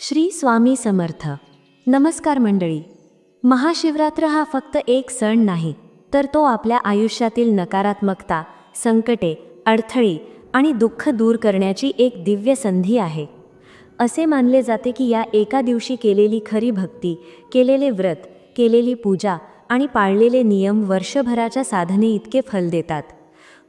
श्री स्वामी समर्थ. नमस्कार मंडळी. महाशिवरात्र हा फक्त एक सण नाही तर तो आपल्या आयुष्यातील नकारात्मकता संकटे अडथळी आणि दुःख दूर करण्याची एक दिव्य संधी आहे. असे मानले जाते की या एका दिवशी केलेली खरी भक्ती केलेले व्रत केलेली पूजा आणि पाळलेले नियम वर्षभराच्या साधने इतके फल देतात.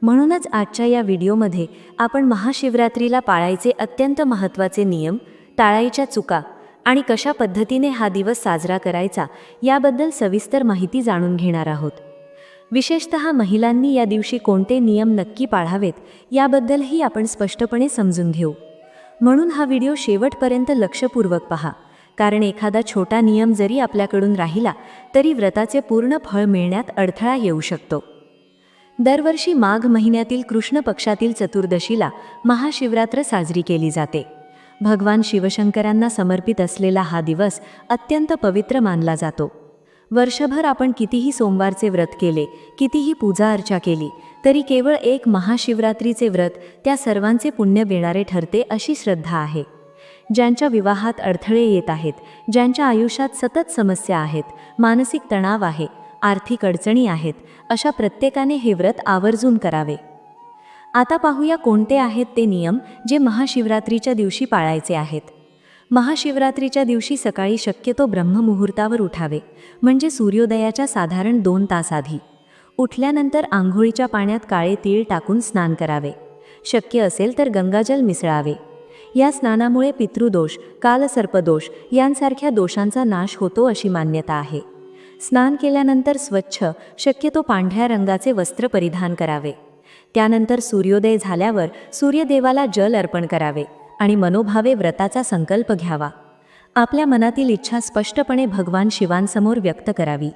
म्हणूनच आजच्या या व्हिडिओमध्ये आपण महाशिवरात्रीला पाळायचे अत्यंत महत्त्वाचे नियम टाळायच्या चुका आणि कशा पद्धतीने हा दिवस साजरा करायचा याबद्दल सविस्तर माहिती जाणून घेणार आहोत. विशेषत महिलांनी या दिवशी कोणते नियम नक्की पाळावेत याबद्दलही आपण स्पष्टपणे समजून घेऊ. म्हणून हा व्हिडिओ शेवटपर्यंत लक्षपूर्वक पहा. कारण एखादा छोटा नियम जरी आपल्याकडून राहिला तरी व्रताचे पूर्ण फळ मिळण्यात अडथळा येऊ शकतो. दरवर्षी माघ महिन्यातील कृष्ण पक्षातील चतुर्दशीला महाशिवरात्र साजरी केली जाते. भगवान शिवशंकरांना समर्पित असलेला हा दिवस अत्यंत पवित्र मानला जातो. वर्षभर आपण कितीही सोमवारचे व्रत केले कितीही पूजा अर्चा केली तरी केवळ एक महाशिवरात्रीचे व्रत त्या सर्वांचे पुण्य देणारे ठरते अशी श्रद्धा आहे. ज्यांच्या विवाहात अडथळे येत आहेत ज्यांच्या आयुष्यात सतत समस्या आहेत मानसिक तणाव आहे आर्थिक अडचणी आहेत अशा प्रत्येकाने हे व्रत आवर्जून करावे. आता पाहूया कोणते आहेत ते नियम जे महाशिवरात्रीच्या दिवशी पाळायचे आहेत. महाशिवरात्रीच्या दिवशी सकाळी शक्यतो ब्रह्ममुहूर्तावर उठावे म्हणजे सूर्योदयाच्या साधारण दोन तास आधी. उठल्यानंतर आंघोळीच्या पाण्यात काळे तीळ टाकून स्नान करावे. शक्य असेल तर गंगाजल मिसळावे. या स्नानामुळे पितृदोष कालसर्पदोष यांसारख्या दोषांचा नाश होतो अशी मान्यता आहे. स्नान केल्यानंतर स्वच्छ शक्यतो पांढऱ्या रंगाचे वस्त्र परिधान करावे. त्यानंतर सूर्योदय झाल्यावर सूर्यदेवाला जल अर्पण करावे आणि मनोभावे व्रताचा संकल्प घ्यावा. आपल्या मनातील इच्छा स्पष्टपणे भगवान शिवांसमोर व्यक्त करावी.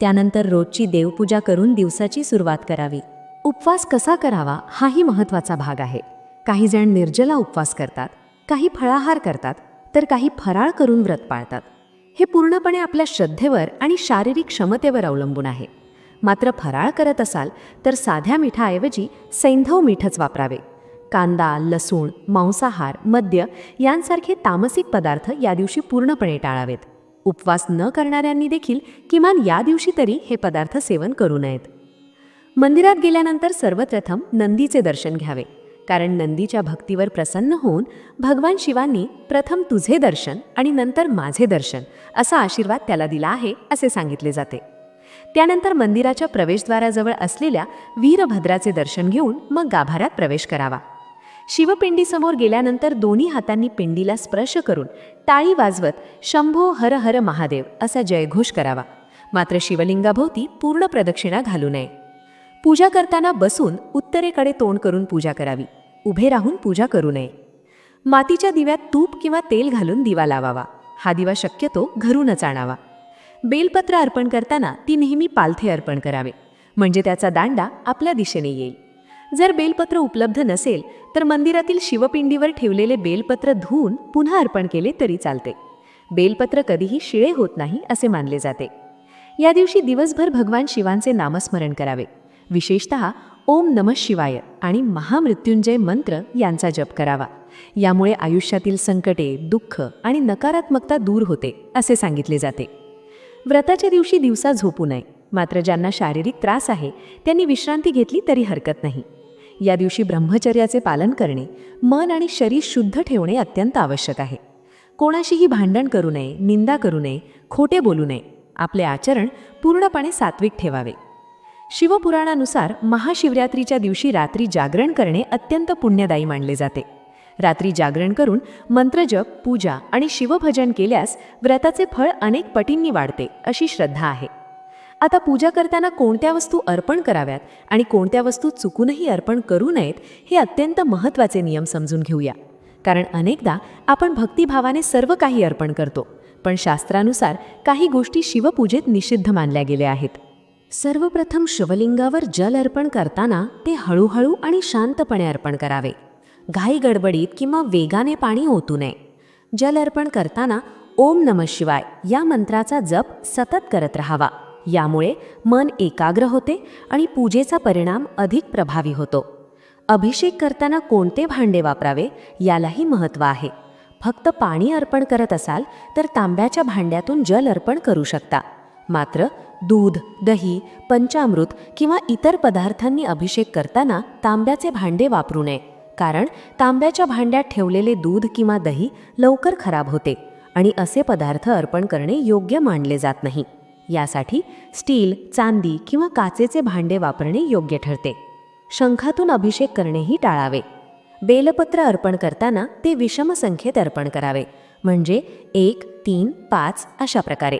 त्यानंतर रोजची देवपूजा करून दिवसाची सुरुवात करावी. उपवास कसा करावा हाही महत्त्वाचा भाग आहे. काही जण निर्जला उपवास करतात काही फळाहार करतात तर काही फराळ करून व्रत पाळतात. हे पूर्णपणे आपल्या श्रद्धेवर आणि शारीरिक क्षमतेवर अवलंबून आहे. मात्र फराळ करत असाल तर साध्या मिठाऐवजी सैंधव मीठच वापरावे. कांदा लसूण मांसाहार मद्य यांसारखे तामसिक पदार्थ या दिवशी पूर्णपणे टाळावेत. उपवास न करणाऱ्यांनी देखील किमान या दिवशी तरी हे पदार्थ सेवन करू नयेत. मंदिरात गेल्यानंतर सर्वप्रथम नंदीचे दर्शन घ्यावे. कारण नंदीच्या भक्तीवर प्रसन्न होऊन भगवान शिवांनी प्रथम तुझे दर्शन आणि नंतर माझे दर्शन असा आशीर्वाद त्याला दिला आहे असे सांगितले जाते. त्यानंतर मंदिराच्या प्रवेशद्वाराजवळ असलेल्या वीरभद्राचे दर्शन घेऊन मग गाभाऱ्यात प्रवेश करावा. शिवपिंडीसमोर गेल्यानंतर दोन्ही हातांनी पिंडीला स्पर्श करून टाळी वाजवत शंभो हर हर महादेव असा जयघोष करावा. मात्र शिवलिंगाभोवती पूर्ण प्रदक्षिणा घालू नये. पूजा करताना बसून उत्तरेकडे तोंड करून पूजा करावी. उभे राहून पूजा करू नये. मातीच्या दिव्यात तूप किंवा तेल घालून दिवा लावावा. हा दिवा शक्यतो घरूनच आणावा. बेलपत्र अर्पण करताना ती नेहमी पालथे अर्पण करावे. म्हणजे त्याचा दांडा आपल्या दिशेने येईल. जर बेलपत्र उपलब्ध नसेल तर मंदिरातील शिवपिंडीवर ठेवलेले बेलपत्र धुवून पुन्हा अर्पण केले तरी चालते. बेलपत्र कधीही शिळे होत नाही असे मानले जाते. या दिवशी दिवसभर भगवान शिवांचे नामस्मरण करावे. विशेषत ओम नम शिवाय आणि महामृत्युंजय मंत्र यांचा जप करावा. यामुळे आयुष्यातील संकटे दुःख आणि नकारात्मकता दूर होते असे सांगितले जाते. व्रताच्या दिवशी दिवसा झोपू नये. मात्र ज्यांना शारीरिक त्रास आहे त्यांनी विश्रांती घेतली तरी हरकत नाही. या दिवशी ब्रह्मचर्याचे पालन करणे मन आणि शरीर शुद्ध ठेवणे अत्यंत आवश्यक आहे. कोणाशीही भांडण करू नये निंदा करू नये खोटे बोलू नये. आपले आचरण पूर्णपणे सात्विक ठेवावे. शिवपुराणानुसार महाशिवरात्रीच्या दिवशी रात्री जागरण करणे अत्यंत पुण्यदायी मानले जाते. रात्री जागरण करून मंत्रजप पूजा आणि शिवभजन केल्यास व्रताचे फळ अनेक पटींनी वाढते अशी श्रद्धा आहे. आता पूजा करताना कोणत्या वस्तू अर्पण कराव्यात आणि कोणत्या वस्तू चुकूनही अर्पण करू नयेत हे अत्यंत महत्त्वाचे नियम समजून घेऊया. कारण अनेकदा आपण भक्तिभावाने सर्व काही अर्पण करतो पण शास्त्रानुसार काही गोष्टी शिवपूजेत निषिद्ध मानल्या गेल्या आहेत. सर्वप्रथम शिवलिंगावर जल अर्पण करताना ते हळूहळू आणि शांतपणे अर्पण करावे. घाई गडबडीत किंवा वेगाने पाणी ओतू नये. जल अर्पण करताना ओम नम शिवाय या मंत्राचा जप सतत करत राहावा. यामुळे मन एकाग्र होते आणि पूजेचा परिणाम अधिक प्रभावी होतो. अभिषेक करताना कोणते भांडे वापरावे यालाही महत्त्व आहे. फक्त पाणी अर्पण करत असाल तर तांब्याच्या भांड्यातून जल अर्पण करू शकता. मात्र दूध दही पंचामृत किंवा इतर पदार्थांनी अभिषेक करताना तांब्याचे भांडे वापरू नये. कारण तांब्याच्या भांड्यात ठेवलेले दूध किंवा दही लवकर खराब होते आणि असे पदार्थ अर्पण करणे योग्य मानले जात नाही. यासाठी स्टील चांदी किंवा काचेचे भांडे वापरणे योग्य ठरते. शंखातून अभिषेक करणेही टाळावे. बेलपत्र अर्पण करताना ते विषम संख्येत अर्पण करावे. म्हणजे एक तीन पाच अशा प्रकारे.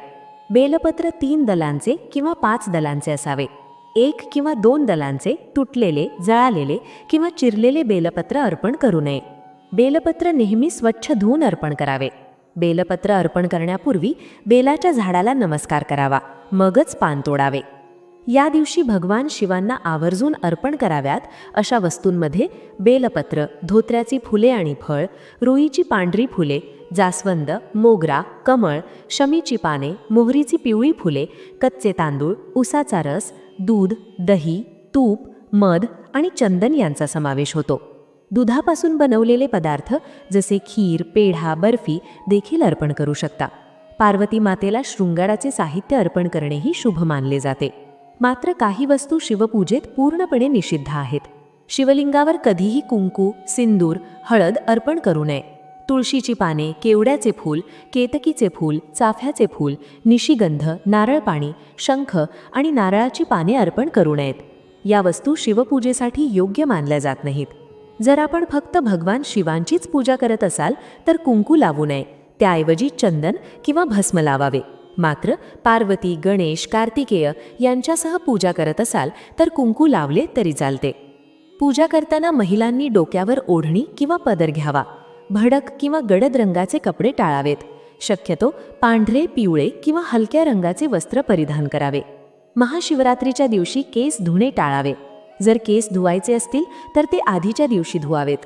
बेलपत्र तीन दलांचे किंवा पाच दलांचे असावे. एक किंवा दोन दलांचे तुटलेले जळालेले किंवा चिरलेले बेलपत्र अर्पण करू नये. बेलपत्र नेहमी स्वच्छ धुवून अर्पण करावे. बेलपत्र अर्पण करण्यापूर्वी बेलाच्या झाडाला नमस्कार करावा. मगच पान तोडावे. या दिवशी भगवान शिवांना आवर्जून अर्पण कराव्यात अशा वस्तूंमध्ये बेलपत्र धोत्र्याची फुले आणि फळ रुईची पांढरी फुले जास्वंद मोगरा कमळ शमीची पाने मोहरीची पिवळी फुले कच्चे तांदूळ उसाचा रस दूध दही तूप मध आणि चंदन यांचा समावेश होतो. दुधापासून बनवलेले पदार्थ जसे खीर पेढा बर्फी देखील अर्पण करू शकता. पार्वती मातेला शृंगाराचे साहित्य अर्पण करणेही शुभ मानले जाते. मात्र काही वस्तू शिवपूजेत पूर्णपणे निषिद्ध आहेत. शिवलिंगावर कधीही कुंकू सिंदूर हळद अर्पण करू नये. तुळशीची पाने केवड्याचे फूल केतकीचे फूल चाफ्याचे फूल निशिगंध नारळ पाणी शंख आणि नारळाची पाने अर्पण करू नयेत. या वस्तू शिवपूजेसाठी योग्य मानल्या जात नाहीत. जर आपण फक्त भगवान शिवांचीच पूजा करत असाल तर कुंकू लावू नये. त्याऐवजी चंदन किंवा भस्म लावावे. मात्र पार्वती गणेश कार्तिकेय यांच्यासह पूजा करत असाल तर कुंकू लावले तरी चालते. पूजा करताना महिलांनी डोक्यावर ओढणी किंवा पदर घ्यावा. भडक किंवा गडद रंगाचे कपडे टाळावेत. शक्यतो पांढरे पिवळे किंवा हलक्या रंगाचे वस्त्र परिधान करावे. महाशिवरात्रीच्या दिवशी केस धुणे टाळावे. जर केस धुवायचे असतील तर ते आधीच्या दिवशी धुवावेत.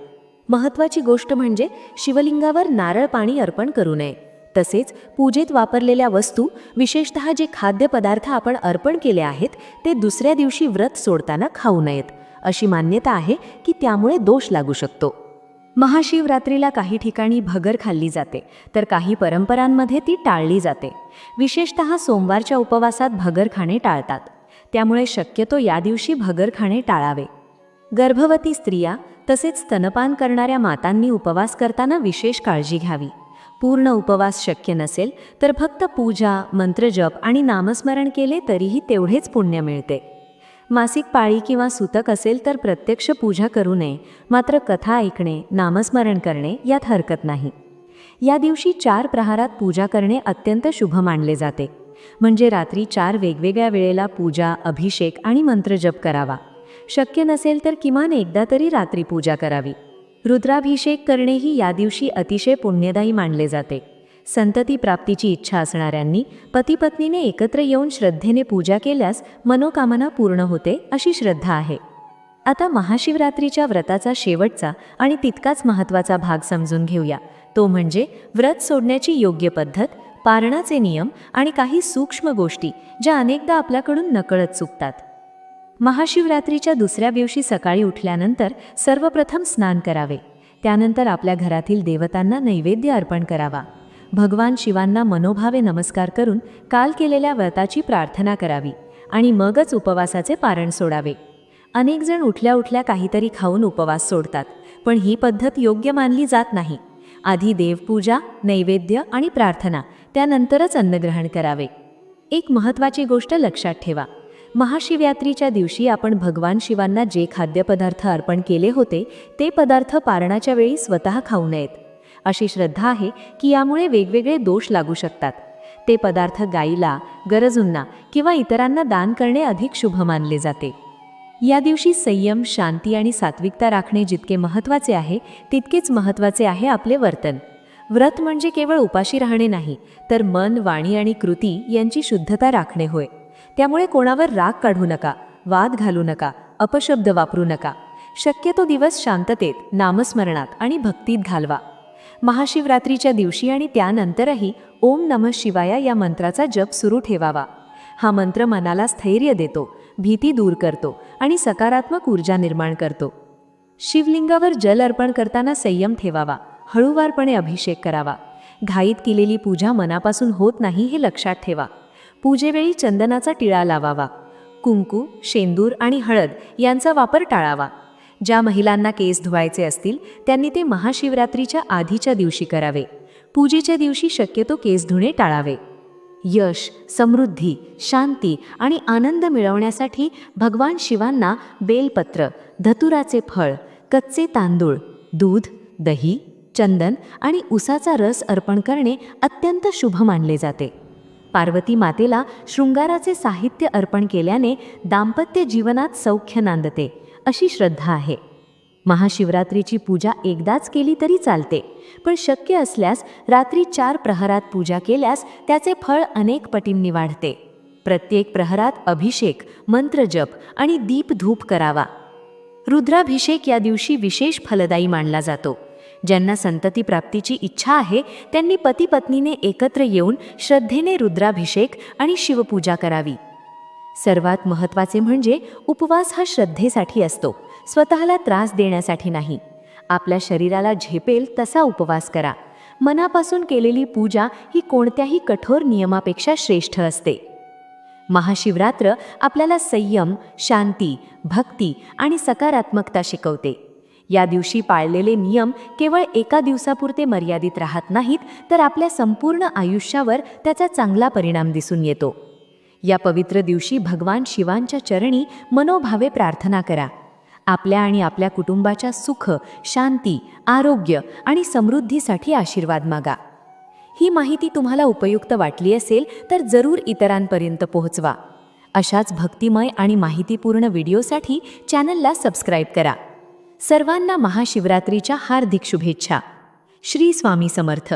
महत्त्वाची गोष्ट म्हणजे शिवलिंगावर नारळ पाणी अर्पण करू नये. तसेच पूजेत वापरलेल्या वस्तू विशेषतः जे खाद्यपदार्थ आपण अर्पण केले आहेत ते दुसऱ्या दिवशी व्रत सोडताना खाऊ नयेत. अशी मान्यता आहे की त्यामुळे दोष लागू शकतो. महाशिवरात्रीला काही ठिकाणी भगर खाल्ली जाते तर काही परंपरांमध्ये ती टाळली जाते. विशेषतः सोमवारच्या उपवासात भगर खाणे टाळतात. त्यामुळे शक्यतो या दिवशी भगर खाणे टाळावे. गर्भवती स्त्रिया तसेच स्तनपान करणाऱ्या मातांनी उपवास करताना विशेष काळजी घ्यावी. पूर्ण उपवास शक्य नसेल तर फक्त पूजा मंत्रजप आणि नामस्मरण केले तरीही तेवढेच पुण्य मिळते. मासिक पाळी किंवा सुतक असेल तर प्रत्यक्ष पूजा करू नये मात्र कथा ऐकणे नामस्मरण करणे यात हरकत नाही. या दिवशी चार प्रहारात पूजा करणे अत्यंत शुभ मानले जाते. म्हणजे रात्री चार वेगवेगळ्या वेळेला पूजा अभिषेक आणि मंत्रजप करावा. शक्य नसेल तर किमान एकदा तरी रात्री पूजा करावी. रुद्राभिषेक करणेही या दिवशी अतिशय पुण्यदायी मानले जाते. संतती प्राप्तीची इच्छा असणाऱ्यांनी पतीपत्नीने एकत्र येऊन श्रद्धेने पूजा केल्यास मनोकामना पूर्ण होते अशी श्रद्धा आहे. आता महाशिवरात्रीच्या व्रताचा शेवटचा आणि तितकाच महत्त्वाचा भाग समजून घेऊया. तो म्हणजे व्रत सोडण्याची योग्य पद्धत पारणाचे नियम आणि काही सूक्ष्म गोष्टी ज्या अनेकदा आपल्याकडून नकळत चुकतात. महाशिवरात्रीच्या दुसऱ्या दिवशी सकाळी उठल्यानंतर सर्वप्रथम स्नान करावे. त्यानंतर आपल्या घरातील देवतांना नैवेद्य अर्पण करावा. भगवान शिवांना मनोभावे नमस्कार करून काल केलेल्या व्रताची प्रार्थना करावी आणि मगच उपवासाचे पारण सोडावे. अनेक जण उठल्या उठल्या काहीतरी खाऊन उपवास सोडतात पण ही पद्धत योग्य मानली जात नाही. आधी देवपूजा नैवेद्य आणि प्रार्थना त्यानंतरच अन्नग्रहण करावे. एक महत्त्वाची गोष्ट लक्षात ठेवा. महाशिवरात्रीच्या दिवशी आपण भगवान शिवांना जे खाद्यपदार्थ अर्पण केले होते ते पदार्थ पारणाच्या वेळी स्वतः खाऊ नयेत. अशी श्रद्धा आहे की यामुळे वेगवेगळे दोष लागू शकतात. ते पदार्थ गाईला गरजूंना किंवा इतरांना दान करणे अधिक शुभ मानले जाते. या दिवशी संयम शांती आणि सात्विकता राखणे जितके महत्त्वाचे आहे तितकेच महत्त्वाचे आहे आपले वर्तन. व्रत म्हणजे केवळ उपाशी राहणे नाही तर मन वाणी आणि कृती यांची शुद्धता राखणे होय. त्यामुळे कोणावर राग काढू नका वाद घालू नका अपशब्द वापरू नका. शक्यतो दिवस शांततेत नामस्मरणात आणि भक्तीत घालवा. महाशिवरात्रीच्या दिवशी आणि त्यानंतरही ओम नमः शिवाया या मंत्राचा जप सुरू ठेवावा. हा मंत्र मनाला स्थैर्य देतो भीती दूर करतो आणि सकारात्मक ऊर्जा निर्माण करतो. शिवलिंगावर जल अर्पण करताना संयम ठेवावा हळूवारपणे अभिषेक करावा. घाईत केलेली पूजा मनापासून होत नाही हे लक्षात ठेवा. पूजेवेळी चंदनाचा टिळा लावावा. कुंकू शेंदूर आणि हळद यांचा वापर टाळावा. ज्या महिलांना केस धुवायचे असतील त्यांनी ते महाशिवरात्रीच्या आधीच्या दिवशी करावे. पूजेच्या दिवशी शक्यतो केस धुणे टाळावे. यश समृद्धी शांती आणि आनंद मिळवण्यासाठी भगवान शिवांना बेलपत्र धतुराचे फळ कच्चे तांदूळ दूध दही चंदन आणि उसाचा रस अर्पण करणे अत्यंत शुभ मानले जाते. पार्वती मातेला शृंगाराचे साहित्य अर्पण केल्याने दाम्पत्य जीवनात सौख्य नांदते. अशी श्रद्धा आहे. महाशिवरात्रीची पूजा एकदाच केली तरी चालते पण शक्य असल्यास रात्री चार प्रहरात पूजा केल्यास त्याचे फळ अनेक पटींनी वाढते. प्रत्येक प्रहरात अभिषेक मंत्रजप आणि दीपधूप करावा. रुद्राभिषेक या दिवशी विशेष फलदायी मानला जातो. ज्यांना संतती प्राप्तीची इच्छा आहे त्यांनी पती पत्नीने एकत्र येऊन श्रद्धेने रुद्राभिषेक आणि शिवपूजा करावी. सर्वात महत्त्वाचे म्हणजे उपवास हा श्रद्धेसाठी असतो. स्वतःला त्रास देण्यासाठी नाही. आपल्या शरीराला झेपेल तसा उपवास करा. मनापासून केलेली पूजा ही कोणत्याही कठोर नियमापेक्षा श्रेष्ठ असते. महाशिवरात्र आपल्याला संयम शांती भक्ती आणि सकारात्मकता शिकवते. या दिवशी पाळलेले नियम केवळ एका दिवसापुरते मर्यादित राहत नाहीत तर आपल्या संपूर्ण आयुष्यावर त्याचा चांगला परिणाम दिसून येतो. या पवित्र दिवशी भगवान शिवांच्या चरणी मनोभावे प्रार्थना करा. आपल्या आणि आपल्या कुटुंबाच्या सुख शांती आरोग्य आणि समृद्धीसाठी आशीर्वाद मागा. ही माहिती तुम्हाला उपयुक्त वाटली असेल तर जरूर इतरांपर्यंत पोहोचवा. अशाच भक्तिमय आणि माहितीपूर्ण व्हिडिओसाठी चॅनलला सबस्क्राईब करा. सर्वांना महाशिवरात्रीच्या हार्दिक शुभेच्छा. श्री स्वामी समर्थ.